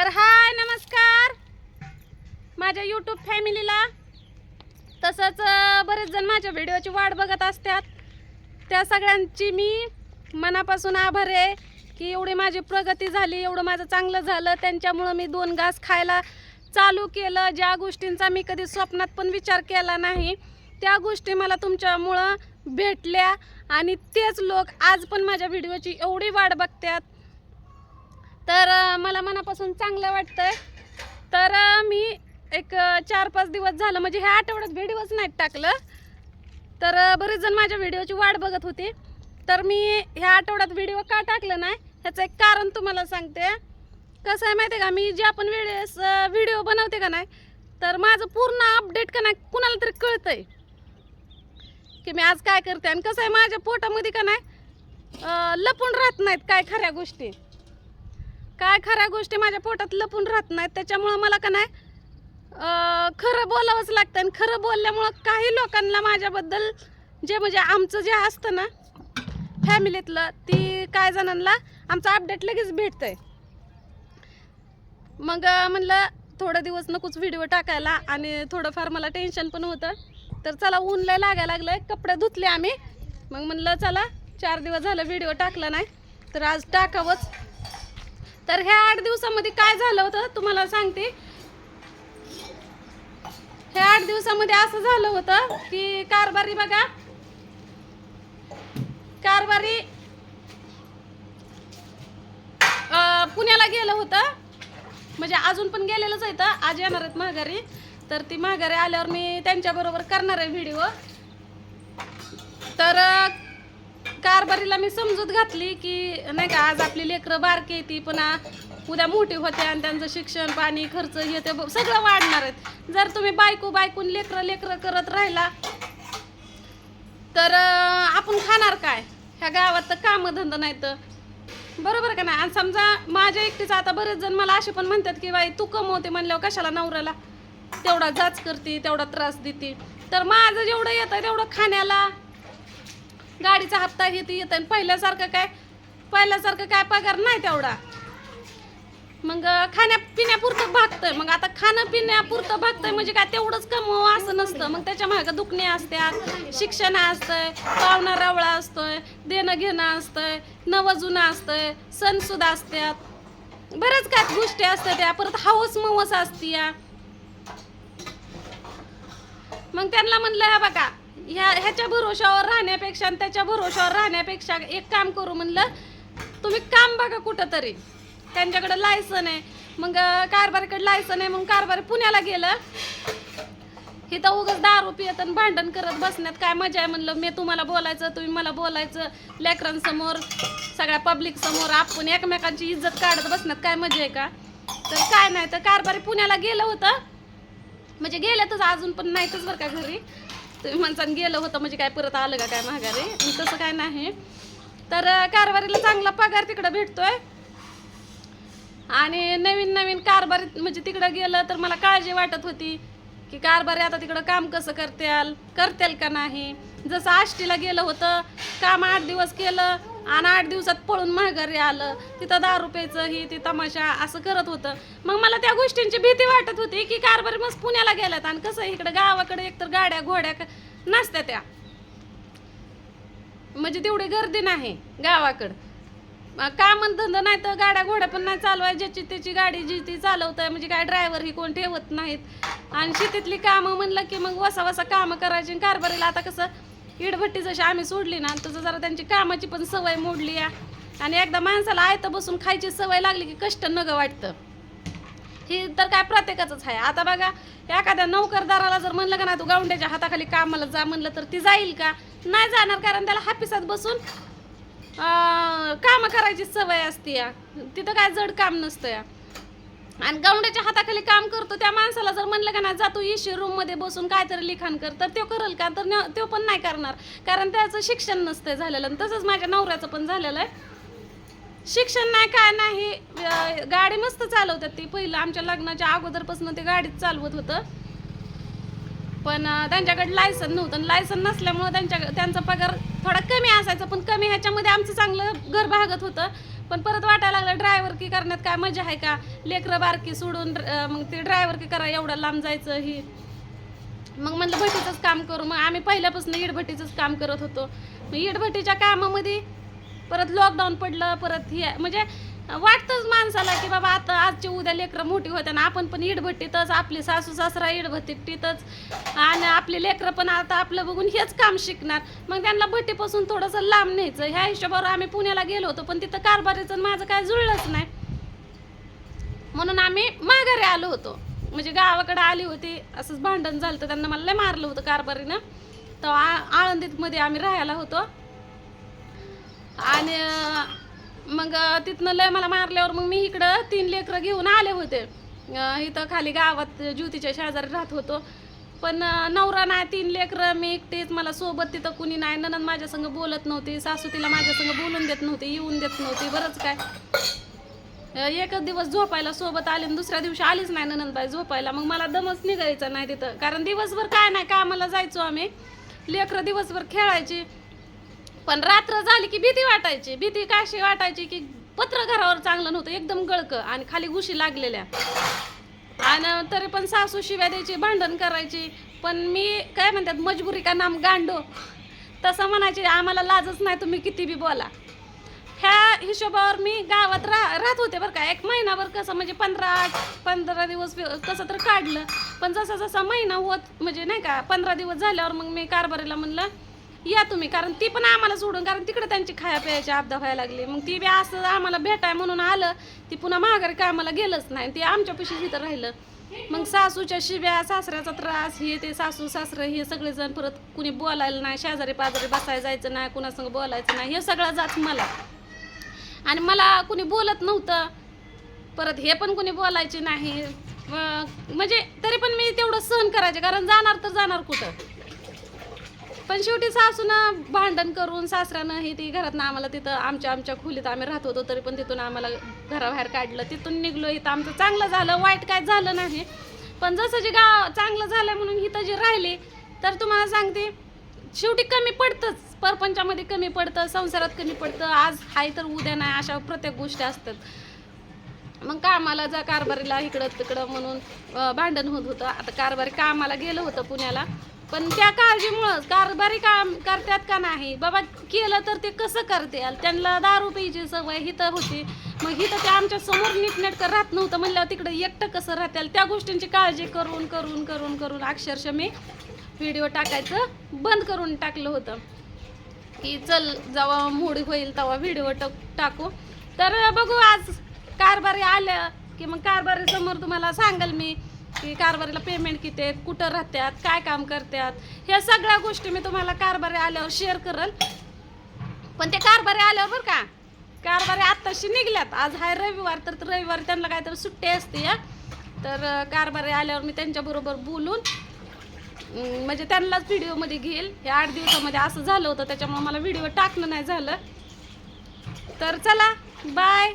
तर हाय नमस्कार. माझ्या यूट्यूब फॅमिलीला तसंच बरेच जण माझ्या व्हिडिओची वाट बघत असतात. त्या सगळ्यांची मी मनापासून आभार आहे की एवढी माझी प्रगती झाली एवढं माझं चांगलं झालं. त्यांच्यामुळं मी दोन घास खायला चालू केलं. ज्या गोष्टींचा मी कधी स्वप्नात पण विचार केला नाही त्या गोष्टी मला तुमच्यामुळं भेटल्या. आणि तेच लोक आज पण माझ्या व्हिडिओची एवढी वाट बघतात. तर मला मनापासून चांगलं वाटतंय. तर मी एक चार पाच दिवस झालं म्हणजे ह्या आठवड्यात व्हिडिओच नाहीत टाकलं. तर बरेच जण माझ्या व्हिडिओची वाट बघत होती. तर मी ह्या आठवड्यात व्हिडिओ का टाकलं नाही ह्याचं एक कारण तुम्हाला सांगते. कसं आहे माहिती आहे का मी जे आपण वेळेस व्हिडिओ बनवते का नाही तर माझं पूर्ण अपडेट का नाही कुणाला तरी कळतंय. की मी आज काय करते आणि कसं आहे माझ्या पोटामध्ये का नाही लपून राहत नाहीत काय खऱ्या गोष्टी. काय खऱ्या गोष्टी माझ्या पोटात लपून राहत नाहीत त्याच्यामुळं मला का नाही? खरं बोलावंच लागतं आणि खरं बोलल्यामुळं काही लोकांना माझ्याबद्दल जे म्हणजे आमचं जे असतं ना फॅमिलीतलं ती काय जणांना आमचं अपडेट लगेच भेटतंय. मग म्हणलं थोडं दिवस नकोच व्हिडिओ टाकायला आणि थोडंफार मला टेन्शन पण होतं. तर चला ऊन लय लागायला लागलंय कपडे धुतले आम्ही. मग म्हणलं चला चार दिवस झालं व्हिडिओ टाकला नाही तर आज टाकावंच. तर ह्या आठ दिवसामध्ये काय झालं होतं तुम्हाला सांगते. ह्या आठ दिवसामध्ये असं झालं होतं की कारभारी बघा. कारभारी पुण्याला गेलं होतं. म्हणजे अजून पण गेलेलंच आहे तर आज येणार आहेत माघारी. तर ती माघारी आल्यावर मी त्यांच्याबरोबर करणार आहे व्हिडिओ. तर कारभारीला मी समजूत घातली की नाही का आज आपली लेकरं बारकी ती पुन्हा उद्या मोठी होते आणि त्यांचं शिक्षण पाणी खर्च हे ते सगळं वाढणार आहेत. जर तुम्ही बायको बायकून लेकरं लेकरं करत राहिला तर आपण खाणार काय? ह्या गावात तर कामधंदा नाही तर बरोबर का नाही? आणि समजा माझ्या एकटीचं आता बरेच जण मला असे पण म्हणतात की बाई तू कमवते म्हणल्यावर कशाला नवऱ्याला तेवढा जाच करते तेवढा त्रास देते. तर माझं जेवढं येतं तेवढं खाण्याला गाडीचा हप्ता हे ते येतं आणि पहिल्यासारखं काय? पहिल्यासारखं काय पगार नाही तेवढा. मग खाण्या पिण्यापुरतं भागतंय. मग आता खाणं पिण्यापुरतं भागतंय म्हणजे काय? तेवढंच कमव असं नसतं. मग त्याच्या मागं दुखणे असतात शिक्षण असतंय पाहुणा रवळा असतोय देणं घेणं असतंय नवजुनं असतंय सणसुद्धा असतात बऱ्याच काय गोष्टी असतात त्या. परत हवस मवस असती या मग त्यांना म्हणलं हा बघा ह्या ह्याच्या भरोशावर राहण्यापेक्षा आणि त्याच्या भरोशावर राहण्यापेक्षा एक काम करू म्हणलं तुम्ही काम बघा कुठं तरी लायसन आहे. मग अं, कारभारीकडे लायसन आहे मग कारभारी पुण्याला गेलं. इथं उगाच दारू पियत आणि भांडण करत बसण्यात काय मजा आहे म्हणलं मी तुम्हाला बोलायचं तुम्ही मला बोलायचं. लेकरांसमोर सगळ्या पब्लिक समोर आपण एकमेकांची इज्जत काढत बसण्यात काय मजा आहे का? तर काय नाही तर कारभारी पुण्याला गेलं होतं. म्हणजे गेल्यातच अजून पण नाहीतच बरं का घरी. तुम्ही म्हणसान गेलं होतं म्हणजे काय परत आलं का काय माघारी? तसं काय नाही. तर कारभारीला चांगला पगार तिकडं भेटतोय. आणि नवीन नवीन कारभारी म्हणजे तिकडं गेलं तर मला काळजी वाटत होती की कारभारी आता तिकडं काम कसं करत्याल करत्याल का नाही? जसं आष्टीला गेलं होतं काम आठ दिवस केलं आणि आठ दिवसात पळून माघारी आलं. तिथं दहा रुपयाचं ही ती तमाशा असं करत होतं. मग मला त्या गोष्टींची भीती वाटत होती की कारभारी मस्त पुण्याला गेल्यात आणि कसं इकडं गावाकडे एकतर गाड्या घोड्या क- नसत्या त्या. म्हणजे तेवढी गर्दी नाही गावाकडं. काम धंदा नाही तर गाड्या घोड्या पण नाही चालवाय ज्याची त्याची गाडी जी ती चालवत म्हणजे काय ड्रायव्हर ही कोण ठेवत नाहीत. आणि शेतीतली कामं म्हणलं की मग वसा वसा कामं करायची आणि कारभारीला आता कसं इडभट्टी जशी आम्ही सोडली ना तसं जरा त्यांची कामाची पण सवय मोडली या आणि एकदा माणसाला आयतं बसून खायची सवय लागली की कष्ट नग वाटतं. ही तर काय प्रत्येकाचंच आहे. आता बघा एखाद्या नोकरदाराला जर म्हणलं का ना तू गावंड्याच्या हाताखाली कामाला जा म्हणलं तर ती जाईल का? नाही जाणार कारण त्याला हापिसात बसून कामं करायची सवय असते या तिथं काय जड काम नसतं या आणि गावंड्याच्या हाताखाली काम करतो त्या माणसाला जर म्हणलं का नाही जातो इशी रूममध्ये बसून काहीतरी लिखाण कर तर तो करेल का? तर न- तो पण नाही करणार. कारण त्याचं शिक्षण नसतं झालेलं. आणि तसंच माझ्या नवऱ्याचं पण झालेलं आहे. शिक्षण नाही काय नाही. गाडी मस्त चालवतात ती. पहिलं आमच्या लग्नाच्या अगोदरपासून ते गाडीच चालवत होतं. पण त्यांच्याकडे लायसन नव्हतं. लायसन नसल्यामुळं त्यांच्या त्यांचा पगार थोडा कमी असायचा. पण कमी ह्याच्यामध्ये आमचं चांगलं घर भागत होतं. पण परत वाटायला लागलं ड्रायव्हर की करण्यात काय मजा आहे का? लेकरं बारकी सोडून मग ते ड्रायव्हर की करा एवढं लांब जायचं ही. मग म्हणलं भट्टीचंच काम करू. मग आम्ही पहिल्यापासून इडभट्टीचंच काम करत होतो. मग इडभट्टीच्या कामामध्ये परत लॉकडाऊन पडलं परत हे म्हणजे वाटतंच माणसाला की बाबा आता आजची उद्या लेकरं मोठी होत्या ना आपण पण इडभट्टीतच आपली सासू सासरा इडभट्टीतच आणि आपले लेकरं पण आता आपलं बघून हेच काम शिकणार. मग त्यांना भट्टीपासून थोडंसं लांब न्यायचं. ह्या हिशोबावर आम्ही पुण्याला गेलो होतो पण तिथं कारभारीचं माझं काय जुळलंच नाही. म्हणून आम्ही माघारी आलो होतो. म्हणजे गावाकडे आली होती असंच भांडण झालं तर त्यांना मला लय मारलं होतं कारभारीनं. तर आ- आळंदीतमध्ये आम्ही राहायला होतो. आणि मग तिथनं लय मला मारल्यावर मग मी इकडं तीन लेकरं घेऊन आले होते. इथं खाली गावात ज्योतीच्या शेजारी राहत होतो. पण नवरा नाही तीन लेकरं मी एकटीच मला सोबत तिथं कुणी नाही. ननंद माझ्या संग बोलत नव्हती सासू तिला माझ्या संग बोलून देत नव्हती येऊन देत नव्हती बरंच काय. एकच दिवस झोपायला सोबत आले आणि दुसऱ्या दिवशी आलीच नाही ननंदबाई झोपायला. मग मला दमच निघायचा नाही तिथं. कारण दिवसभर काय नाही कामाला जायचो आम्ही. लेकरं दिवसभर खेळायची. पण रात्र झाली की भीती वाटायची. भीती काशी वाटायची की पत्र घरावर चांगलं नव्हतं एकदम गळकं आणि खाली घुशी लागलेल्या. आणि तरी पण सासू शिव्या द्यायची भांडण करायची. पण मी काय म्हणतात मजबुरी का नाम गांडो? तसं म्हणायचे आम्हाला लाजच नाही तुम्ही किती बी बोला. ह्या हिशोबावर मी गावात रा राहत होते बरं का. एक महिनाभर कसं म्हणजे पंधरा पंधरा दिवस कसं तर काढलं. पण जसा जसा महिना होत म्हणजे नाही का पंधरा दिवस झाल्यावर मग मी कारभारीला म्हणलं या तुम्ही कारण ती पण आम्हाला सोडून कारण तिकडे त्यांची खाया प्यायची आपदा व्हायला लागली. मग ती बी असं आम्हाला भेटाय म्हणून आलं ती पुन्हा माघारी कामाला गेलंच नाही. ती आमच्या पशी इथं राहिलं. मग सासूच्या शिव्या सासऱ्याचा त्रास हे ते सासू सासरं हे सगळेजण परत कुणी बोलायला नाही शेजारी पाजारी बसायला जायचं नाही कुणासंग बोलायचं नाही हे सगळं जात मला. आणि मला कुणी बोलत नव्हतं. परत हे पण कुणी बोलायचे नाही. म्हणजे तरी पण मी तेवढं सहन करायचे कारण जाणार तर जाणार कुठं? पण शेवटी सासूनं भांडण करून सासऱ्यानं हे ती घरातनं आम्हाला तिथं आमच्या आमच्या खोलीत आम्ही राहत होतो तरी पण तिथून आम्हाला घराबाहेर काढलं. तिथून निघलो इथं आमचं चांगलं झालं वाईट काय झालं नाही. पण जसं जे गाव चांगलं झालं म्हणून इथं जे राहिले तर तुम्हाला सांगते शेवटी कमी पडतंच. परपंचामध्ये कमी पडतं संसारात कमी पडतं. आज हाय तर उद्या नाही अशा प्रत्येक गोष्टी असतात. मग कामाला जा कारभारीला इकडं तिकडं म्हणून भांडण होत होतं. आता कारभारी कामाला गेलं होतं पुण्याला. पण त्या काळजीमुळं कारभारी काम करतात का नाही? बाबा केलं तर ते कसं करते त्यांना दारू प्यायची सवय हिथं होती. मग हिथं ते आमच्यासमोर नीटनेटकं राहत नव्हतं. म्हणल्यावर तिकडे एकटं कसं राहतील? त्या गोष्टींची काळजी करून करून करून करून अक्षरशः मी व्हिडिओ टाकायचं बंद करून टाकलं होतं. की चल जेव्हा मूड होईल तेव्हा व्हिडिओ टाकू तर बघू आज कारभारी आल्या की मग कारभारी समोर तुम्हाला सांगाल मी. की कारभारीला पेमेंट किती आहेत कुठं राहतात काय काम करतात ह्या सगळ्या गोष्टी मी तुम्हाला कारभारी आल्यावर शेअर करल. पण ते कारभारी आल्यावर बरं का कारभारी आत्ताशी निघल्यात. आज हाय रविवार तर रविवार त्यांना काहीतरी सुट्टी असते या तर कारभारी आल्यावर मी त्यांच्याबरोबर बोलून म्हणजे त्यांनाच व्हिडिओमध्ये घेईल. हे आठ दिवसामध्ये असं झालं होतं त्याच्यामुळे मला व्हिडिओ टाकणं नाही झालं. तर चला बाय